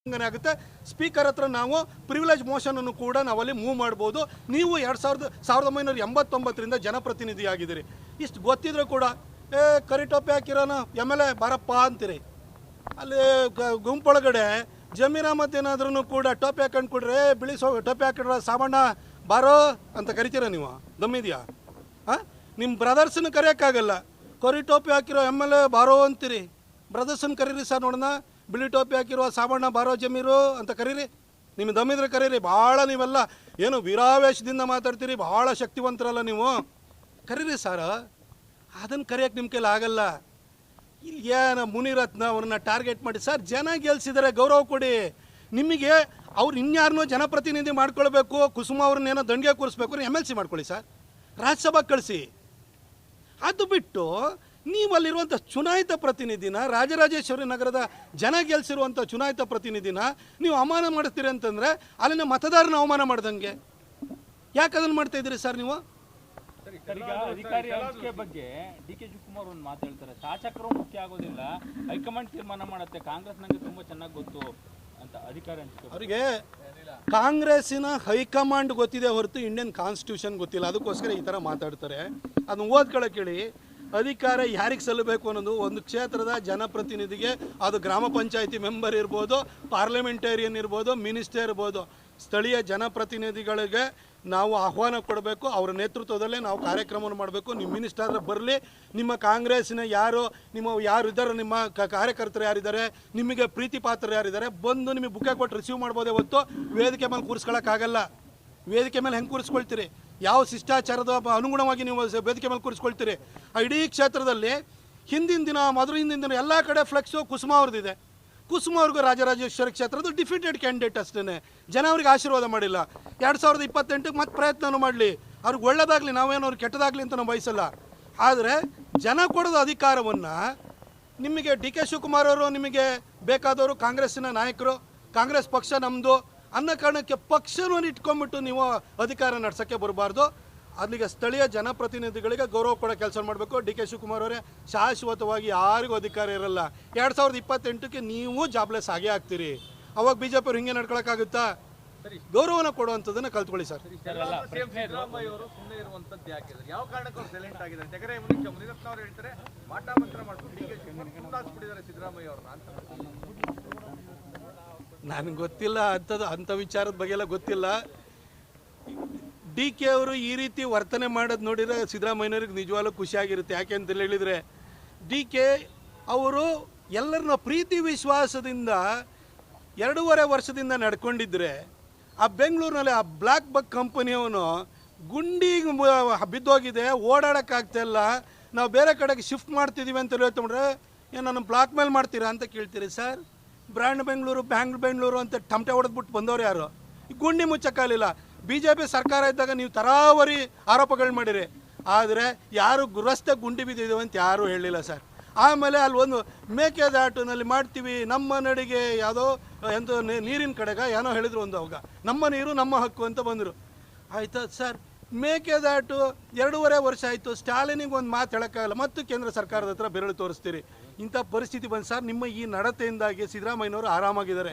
ಉಲ್ಲಂಘನೆ ಆಗುತ್ತೆ. ಸ್ಪೀಕರ್ ಹತ್ರ ನಾವು ಪ್ರಿವಿಲೇಜ್ ಮೋಷನನ್ನು ಕೂಡ ನಾವಲ್ಲಿ ಮೂವ್ ಮಾಡ್ಬೋದು. ನೀವು ಎರಡು ಸಾವಿರದ ಸಾವಿರದ ಒಂಬೈನೂರ ಎಂಬತ್ತೊಂಬತ್ತರಿಂದ ಜನಪ್ರತಿನಿಧಿ ಆಗಿದ್ದೀರಿ ಇಷ್ಟು ಗೊತ್ತಿದ್ರು ಕೂಡ ಏ ಕರಿಟೊಪ್ಪೆ ಹಾಕಿರೋನ ಎಂ ಎಲ್ ಎ ಬಾರಪ್ಪ ಅಂತೀರಿ. ಅಲ್ಲಿ ಗುಂಪೊಳಗಡೆ ಜಮೀರ ಮತ್ತೇನಾದ್ರೂ ಏನಾದ್ರೂ ಕೂಡ ಟೋಪಿ ಹಾಕೊಂಡು ಕೊಡ್ರಿ "ಏ, ಬಿಳಿ ಸೋ ಟೋಪಿ ಹಾಕಿಡ್ರ ಸಾಮಣ್ಣ ಬಾರೋ ಅಂತ ಕರಿತೀರ ನೀವು? ದಮ್ಮಿದ್ಯಾ ಹಾಂ? ನಿಮ್ಮ ಬ್ರದರ್ಸನ್ನು ಕರೆಯೋಕ್ಕಾಗಲ್ಲ. ಕರಿ ಟೋಪಿ ಹಾಕಿರೋ ಎಂ ಎಲ್ ಎ ಬಾರೋ ಅಂತೀರಿ. ಬ್ರದರ್ಸನ್ನ ಕರೀರಿ ಸರ್ ನೋಡೋಣ. ಬಿಳಿ ಟೋಪಿ ಹಾಕಿರುವ ಸಾವಣ್ಣ ಬಾರೋ ಜಮೀರು ಅಂತ ಕರೀರಿ. ನಿಮ್ಮ ದಮ್ಮಿದ್ರೆ ಕರೀರಿ. ಭಾಳ ನೀವೆಲ್ಲ ಏನು ವೀರಾವೇಶದಿಂದ ಮಾತಾಡ್ತೀರಿ. ಭಾಳ ಶಕ್ತಿವಂತರಲ್ಲ ನೀವು. ಕರೀರಿ ಸರ್. ಅದನ್ನು ಕರೆಯೋಕ್ಕೆ ನಿಮ್ಮ ಕೈಲಿ ಆಗಲ್ಲ. ಇಲ್ಲಿ ಏನು ಮುನಿರತ್ನ ಅವ್ರನ್ನ ಟಾರ್ಗೆಟ್ ಮಾಡಿ. ಸರ್, ಜನ ಗೆಲ್ಸಿದ್ದಾರೆ ಗೌರವ ಕೊಡಿ. ನಿಮಗೆ ಅವ್ರು ಇನ್ಯಾರನ್ನೂ ಜನಪ್ರತಿನಿಧಿ ಮಾಡ್ಕೊಳ್ಬೇಕು. ಕುಸುಮ ಅವ್ರನ್ನೇನೋ ದಂಡಿಗೆ ಕೂರಿಸ್ಬೇಕು. ಎಂ ಎಲ್ ಸಿ ಮಾಡ್ಕೊಳ್ಳಿ, ಸರ್. ರಾಜ್ಯಸಭಾ ಕಳಿಸಿ. ಅದು ಬಿಟ್ಟು ನೀವು ಅಲ್ಲಿರುವಂಥ ಚುನಾಯಿತ ಪ್ರತಿನಿಧಿನ ರಾಜರಾಜೇಶ್ವರಿ ನಗರದ ಜನ ಗೆಲ್ಲಿಸಿರುವಂಥ ಚುನಾಯಿತ ಪ್ರತಿನಿಧಿನ ನೀವು ಅವಮಾನ ಮಾಡ್ತೀರಿ ಅಂತಂದರೆ ಅಲ್ಲಿನ ಮತದಾರನ ಅವಮಾನ ಮಾಡ್ದಂಗೆ. ಯಾಕೆ ಅದನ್ನು ಮಾಡ್ತಾ ಇದ್ದೀರಿ ಸರ್ ನೀವು? ಸರ್, ಈಗ ಅಧಿಕಾರಿ ಹಂಚಿಕೆ ಬಗ್ಗೆ ಡಿ ಕೆ ಶಿವಕುಮಾರ್ ಒಂದು ಮಾತು ಹೇಳ್ತಾರೆ. ಶಾಸಕರು ಮುಖ್ಯ ಆಗೋದಿಲ್ಲ ಹೈಕಮಾಂಡ್ ತೀರ್ಮಾನ ಮಾಡುತ್ತೆ ಕಾಂಗ್ರೆಸ್ ನಂಗೆ ತುಂಬ ಚೆನ್ನಾಗಿ ಗೊತ್ತು ಅಂತ ಅಧಿಕಾರಿ ಹಂಚಿಕೆ ಬಗ್ಗೆ. ಅವರಿಗೆ ಕಾಂಗ್ರೆಸ್ಸಿನ ಹೈಕಮಾಂಡ್ ಗೊತ್ತಿದೆ ಹೊರತು ಇಂಡಿಯನ್ ಕಾನ್ಸ್ಟಿಟ್ಯೂಷನ್ ಗೊತ್ತಿಲ್ಲ ಅದಕ್ಕೋಸ್ಕರ ಈ ಥರ ಮಾತಾಡ್ತಾರೆ. ಅದನ್ನ ಓದ್ಕೊಳಕ್ಕೆ ಹೇಳಿ ಅಧಿಕಾರ ಯಾರಿಗೆ ಸಲ್ಲಬೇಕು ಅನ್ನೋದು ಒಂದು ಕ್ಷೇತ್ರದ ಜನಪ್ರತಿನಿಧಿಗೆ, ಅದು ಗ್ರಾಮ ಪಂಚಾಯಿತಿ ಮೆಂಬರ್ ಇರ್ಬೋದು, ಪಾರ್ಲಿಮೆಂಟೇರಿಯನ್ ಇರ್ಬೋದು, ಮಿನಿಸ್ಟರ್ ಇರ್ಬೋದು, ಸ್ಥಳೀಯ ಜನಪ್ರತಿನಿಧಿಗಳಿಗೆ ನಾವು ಆಹ್ವಾನ ಕೊಡಬೇಕು, ಅವರ ನೇತೃತ್ವದಲ್ಲೇ ನಾವು ಕಾರ್ಯಕ್ರಮವನ್ನು ಮಾಡಬೇಕು. ನಿಮ್ಮ ಮಿನಿಸ್ಟರ್ ಬರಲಿ, ನಿಮ್ಮ ಕಾಂಗ್ರೆಸ್ಸಿನ ಯಾರು, ನಿಮ್ಮ ಯಾರು ಇದ್ದಾರೆ, ನಿಮ್ಮ ಕಾರ್ಯಕರ್ತರು ಯಾರಿದ್ದಾರೆ, ನಿಮಗೆ ಪ್ರೀತಿ ಪಾತ್ರರು ಯಾರಿದ್ದಾರೆ, ಬಂದು ನಿಮಗೆ ಬುಕ್ಕೆ ಕೊಟ್ಟು ರಿಸೀವ್ ಮಾಡ್ಬೋದೇ ಹೊತ್ತು, ವೇದಿಕೆ ಮೇಲೆ ಕೂರಿಸ್ಕೊಳ್ಳೋಕ್ಕಾಗಲ್ಲ ವೇದಿಕೆ ಮೇಲೆ ಹೆಂಗೆ ಕೂರಿಸ್ಕೊಳ್ತೀರಿ? ಯಾವ ಶಿಷ್ಟಾಚಾರದ ಅನುಗುಣವಾಗಿ ನೀವು ವೇದಿಕೆ ಮೇಲೆ ಕೂರಿಸ್ಕೊಳ್ತೀರಿ? ಆ ಇಡೀ ಕ್ಷೇತ್ರದಲ್ಲಿ ಹಿಂದಿನ ದಿನ ಮೊದಲು ಹಿಂದಿನ ದಿನ ಎಲ್ಲ ಕಡೆ ಫ್ಲೆಕ್ಸು ಕುಸುಮ ಅವ್ರದ್ದಿದೆ. ಕುಸುಮ ಅವ್ರಿಗೂ ರಾಜರಾಜೇಶ್ವರಿ ಕ್ಷೇತ್ರದ ಡಿಫಿಟೆಡ್ ಕ್ಯಾಂಡಿಡೇಟ್ ಅಷ್ಟೇ ಜನ ಅವ್ರಿಗೆ ಆಶೀರ್ವಾದ ಮಾಡಿಲ್ಲ. ಎರಡು ಸಾವಿರದ ಇಪ್ಪತ್ತೆಂಟಕ್ಕೆ ಮತ್ತೆ ಪ್ರಯತ್ನವೂ ಮಾಡಲಿ. ಅವ್ರಿಗೆ ಒಳ್ಳೇದಾಗಲಿ, ನಾವೇನು ಅವ್ರಿಗೆ ಕೆಟ್ಟದಾಗಲಿ ಅಂತ ನಾವು ಬಯಸಲ್ಲ. ಆದರೆ ಜನ ಕೊಡೋದು ಅಧಿಕಾರವನ್ನು ನಿಮಗೆ ಡಿ ಕೆ ಶಿವಕುಮಾರ್ ಅವರು, ನಿಮಗೆ ಬೇಕಾದವರು ಕಾಂಗ್ರೆಸ್ಸಿನ ನಾಯಕರು, ಕಾಂಗ್ರೆಸ್ ಪಕ್ಷ ನಮ್ಮದು ಅನ್ನೋ ಕಾರಣಕ್ಕೆ ಪಕ್ಷವನ್ನು ಇಟ್ಕೊಂಡ್ಬಿಟ್ಟು ನೀವು ಅಧಿಕಾರ ನಡೆಸೋಕ್ಕೆ ಬರಬಾರ್ದು. ಅಲ್ಲಿಗೆ ಸ್ಥಳೀಯ ಜನಪ್ರತಿನಿಧಿಗಳಿಗೆ ಗೌರವ ಕೊಡೋ ಕೆಲಸ ಮಾಡಬೇಕು. ಡಿ ಕೆ ಶಿವಕುಮಾರ್ ಅವರೇ ಶಾಶ್ವತವಾಗಿ ಯಾರಿಗೂ ಅಧಿಕಾರ ಇರಲ್ಲ. ಎರಡು ಸಾವಿರದ ಇಪ್ಪತ್ತೆಂಟಕ್ಕೆ ನೀವು ಜಾಬ್ಲೆಸ್ ಆಗಿ ಆಗ್ತೀರಿ. ಅವಾಗ ಬಿ ಜೆ ಪಿ ಹಿಂಗೆ ನಡ್ಕೊಳಕ್ಕಾಗುತ್ತಾ? ಗೌರವನ ಕೊಡುವಂಥದ್ದನ್ನು ಕಲ್ತ್ಕೊಳ್ಳಿ ಸರ್. ಸಿದ್ದರಾಮಯ್ಯ ನನಗೆ ಗೊತ್ತಿಲ್ಲ ಅಂಥದ್ದು, ಅಂಥ ವಿಚಾರದ ಬಗ್ಗೆ ಎಲ್ಲ ಗೊತ್ತಿಲ್ಲ. ಡಿ ಕೆ ಅವರು ಈ ರೀತಿ ವರ್ತನೆ ಮಾಡೋದು ನೋಡಿದರೆ ಸಿದ್ದರಾಮಯ್ಯನವ್ರಿಗೆ ನಿಜವಾಗ್ಲೂ ಖುಷಿಯಾಗಿರುತ್ತೆ ಯಾಕೆ ಅಂತ ಹೇಳಿದರೆ, ಡಿ ಕೆ ಅವರು ಎಲ್ಲರನ್ನ ಪ್ರೀತಿ ವಿಶ್ವಾಸದಿಂದ ಎರಡೂವರೆ ವರ್ಷದಿಂದ ನಡ್ಕೊಂಡಿದ್ರೆ, ಆ ಬೆಂಗಳೂರಿನಲ್ಲಿ ಆ ಬ್ಲ್ಯಾಕ್ ಬಗ್ ಕಂಪನಿಯವನು ಗುಂಡಿಗೆ ಬಿದ್ದೋಗಿದೆ ಓಡಾಡೋಕ್ಕಾಗ್ತಾಯಿಲ್ಲ ನಾವು ಬೇರೆ ಕಡೆಗೆ ಶಿಫ್ಟ್ ಮಾಡ್ತಿದ್ದೀವಿ ಅಂತ ಹೇಳ್ತಾ ಏನು ನನ್ನ ಬ್ಲಾಕ್ ಮೇಲ್ ಮಾಡ್ತೀರಾ ಅಂತ ಕೇಳ್ತೀರಿ sir? Brand Bengaluru, bang Bengaluru ಅಂತ ಟಮಟೆ ಹೊಡೆದ್ಬಿಟ್ಟು ಬಂದವ್ರು ಯಾರು? ಈ ಗುಂಡಿ ಮುಚ್ಚಕ್ಕಾಗಲಿಲ್ಲ ಬಿ ಜೆ ಪಿ ಸರ್ಕಾರ ಇದ್ದಾಗ ನೀವು ತರಾವರಿ ಆರೋಪಗಳು ಮಾಡಿರಿ. ಆದರೆ ಯಾರು ಗುರಸ್ತೆ ಗುಂಡಿ ಬಿದ್ದಿದ್ದೀವಿ ಅಂತ ಯಾರೂ ಹೇಳಿಲ್ಲ ಸರ್. ಆಮೇಲೆ ಅಲ್ಲಿ ಒಂದು ಮೇಕೆದಾಟಿನಲ್ಲಿ ಮಾಡ್ತೀವಿ, ನಮ್ಮ ನಡಿಗೆ ಯಾವುದೋ ಎಂತ ನೀರಿನ ಕಡೆಗೆ, ಏನೋ ಹೇಳಿದ್ರು ಒಂದು ಅವಾಗ. ನಮ್ಮ ನೀರು, ನಮ್ಮ ಹಕ್ಕು ಅಂತ ಬಂದರು. ಆಯ್ತಾ ಸರ್? ಮೇಕೆದಾಟು ಎರಡೂವರೆ ವರ್ಷ ಆಯಿತು, ಸ್ಟಾಲಿನಿಗೆ ಒಂದು ಮಾತು ಹೇಳೋಕ್ಕಾಗಲ್ಲ. ಮತ್ತು ಕೇಂದ್ರ ಸರ್ಕಾರದ ಹತ್ರ ಬೆರಳು ತೋರಿಸ್ತೀರಿ. ಇಂಥ ಪರಿಸ್ಥಿತಿ ಬಂದು ಸರ್, ನಿಮ್ಮ ಈ ನಡತೆಯಿಂದಾಗಿ ಸಿದ್ದರಾಮಯ್ಯನವರು ಆರಾಮಾಗಿದ್ದಾರೆ.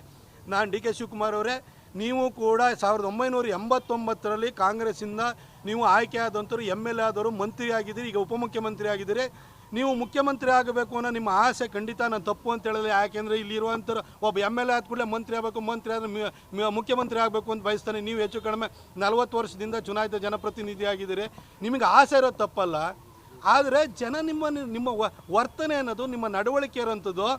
ನಾನು ಡಿ ಕೆ ಶಿವಕುಮಾರ್ ಅವರೇ, ನೀವು ಕೂಡ ಸಾವಿರದ ಒಂಬೈನೂರ ಎಂಬತ್ತೊಂಬತ್ತರಲ್ಲಿ ಕಾಂಗ್ರೆಸ್ಸಿಂದ ನೀವು ಆಯ್ಕೆ ಆದಂಥವ್ರು ಎಂ ಎಲ್ ಎ ಆದವರು ಮಂತ್ರಿ ಆಗಿದ್ದೀರಿ ಈಗ ಉಪಮುಖ್ಯಮಂತ್ರಿ ಆಗಿದ್ದೀರಿ ನೀವು ಮುಖ್ಯಮಂತ್ರಿ ಆಗಬೇಕು ಅನ್ನೋ ನಿಮ್ಮ ಆಸೆ ಖಂಡಿತ, ನಾನು ತಪ್ಪು ಅಂತ ಹೇಳಿದ್ರೆ ಯಾಕೆಂದರೆ ಇಲ್ಲಿರುವಂಥರು ಒಬ್ಬ ಎಂ ಎಲ್ ಎ ಆದ ಕೂಡಲೇ ಮಂತ್ರಿ ಆಗಬೇಕು, ಮಂತ್ರಿ ಆದರೆ ಮುಖ್ಯಮಂತ್ರಿ ಆಗಬೇಕು ಅಂತ ಬಯಸ್ತಾನೆ. ನೀವು ಹೆಚ್ಚು ಕಡಿಮೆ ನಲವತ್ತು ವರ್ಷದಿಂದ ಚುನಾಯಿತ ಜನಪ್ರತಿನಿಧಿ ಆಗಿದ್ದೀರಿ ನಿಮಗೆ ಆಸೆ ಇರೋದು ತಪ್ಪಲ್ಲ. ಆದರೆ ಜನ ನಿಮ್ಮ ನಿಮ್ಮ ವರ್ತನೆ ಅನ್ನೋದು, ನಿಮ್ಮ ನಡವಳಿಕೆ ಇರೋಂಥದ್ದು.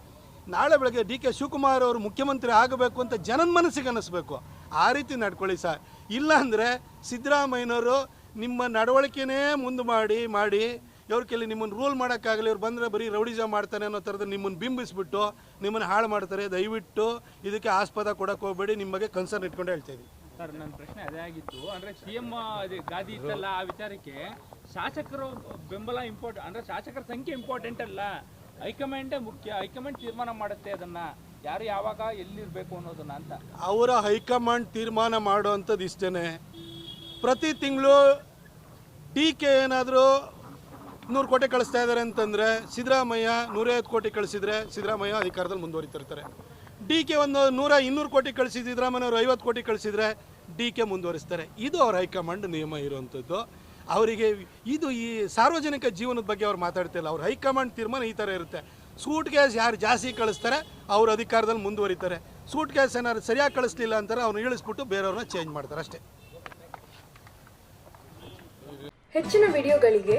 ನಾಳೆ ಬೆಳಗ್ಗೆ ಡಿ ಕೆ ಶಿವಕುಮಾರ್ ಅವರು ಮುಖ್ಯಮಂತ್ರಿ ಆಗಬೇಕು ಅಂತ ಜನನ ಮನಸ್ಸಿಗೆ ಅನ್ನಿಸ್ಬೇಕು. ಆ ರೀತಿ ನಡ್ಕೊಳ್ಳಿ ಸರ್. ಇಲ್ಲಾಂದರೆ ಸಿದ್ದರಾಮಯ್ಯನವರು ನಿಮ್ಮ ನಡವಳಿಕೆನೇ ಮುಂದೆ ಮಾಡಿ ಮಾಡಿ ಇವ್ರ ಕೈಲಿ ನಿಮ್ಮನ್ನು ರೂಲ್ ಮಾಡೋಕ್ಕಾಗಲಿ ಇವ್ರು ಬಂದರೆ ಬರೀ ರೌಡಿಜ ಮಾಡ್ತಾನೆ ಅನ್ನೋ ಥರದ ನಿಮ್ಮನ್ನು ಬಿಂಬಿಸ್ಬಿಟ್ಟು ನಿಮ್ಮನ್ನು ಹಾಳು ಮಾಡ್ತಾರೆ ದಯವಿಟ್ಟು ಇದಕ್ಕೆ ಆಸ್ಪದ ಕೊಡಕ್ಕೆ ಹೋಗಬೇಡಿ ನಿಮ್ಮ ಬಗ್ಗೆ ಕನ್ಸರ್ನ್ ಇಟ್ಕೊಂಡು ಹೇಳ್ತೀವಿ ಸರ್ ನನ್ನ ಪ್ರಶ್ನೆ ಅದೇ ಆಗಿತ್ತು. ಅಂದರೆ ಸಿ ಸಿಎಂ ಗಾದಿ ಇತ್ತಲ್ಲ ಆ ವಿಚಾರಕ್ಕೆ ಶಾಸಕರು ಬೆಂಬಲ ಇಂಪಾರ್ಟೆಂಟ್ ಅಂದರೆ ಶಾಸಕರ ಸಂಖ್ಯೆ ಇಂಪಾರ್ಟೆಂಟ್ ಅಲ್ಲ. ಹೈಕಮಾಂಡೇ ಮುಖ್ಯ ಹೈಕಮಾಂಡ್ ತೀರ್ಮಾನ ಮಾಡುತ್ತೆ ಅದನ್ನು. ಯಾರು ಯಾವಾಗ ಎಲ್ಲಿರಬೇಕು ಅನ್ನೋದನ್ನ ಅಂತ. ಅವರ ಹೈಕಮಾಂಡ್ ತೀರ್ಮಾನ ಮಾಡುವಂಥದ್ದು ಇಷ್ಟೇ ಪ್ರತಿ ತಿಂಗಳು ಟೀಕೆ ಏನಾದರೂ ನೂರು ಕೋಟಿ ಕಳಿಸ್ತಾ ಇದ್ದಾರೆ ಅಂತಂದರೆ ಸಿದ್ದರಾಮಯ್ಯ ನೂರೈವತ್ತು ಕೋಟಿ ಕಳಿಸಿದ್ರೆ ಸಿದ್ದರಾಮಯ್ಯ ಅಧಿಕಾರದಲ್ಲಿ ಮುಂದುವರಿತಿರ್ತಾರೆ. ಡಿ ಕೆ ಒಂದು ನೂರ ಇನ್ನೂರು ಕೋಟಿ ಕಳಿಸಿ ಸಿದ್ದರಾಮಯ್ಯವರು ಐವತ್ತು ಕೋಟಿ ಕಳಿಸಿದ್ರೆ ಡಿ ಕೆ ಮುಂದುವರಿಸ್ತಾರೆ. ಇದು ಅವ್ರ ಹೈಕಮಾಂಡ್ ನಿಯಮ ಇರುವಂಥದ್ದು ಅವರಿಗೆ ಇದು ಈ ಸಾರ್ವಜನಿಕ ಜೀವನದ ಬಗ್ಗೆ ಅವ್ರು ಮಾತಾಡ್ತಿಲ್ಲ ಅವ್ರ ಹೈಕಮಾಂಡ್ ತೀರ್ಮಾನ ಈ ಥರ ಇರುತ್ತೆ. ಸೂಟ್ ಗ್ಯಾಸ್ ಯಾರು ಜಾಸ್ತಿ ಕಳಿಸ್ತಾರೆ, ಅವ್ರ ಅಧಿಕಾರದಲ್ಲಿ ಮುಂದುವರಿತಾರೆ. ಸೂಟ್ ಗ್ಯಾಸ್ ಏನಾದ್ರು ಸರಿಯಾಗಿ ಕಳಿಸ್ಲಿಲ್ಲ ಅಂತಾರೆ, ಅವ್ರನ್ನ ಇಳಿಸ್ಬಿಟ್ಟು ಬೇರೆಯವ್ರನ್ನ ಚೇಂಜ್ ಮಾಡ್ತಾರೆ ಅಷ್ಟೇ. ಹೆಚ್ಚಿನ ವಿಡಿಯೋಗಳಿಗೆ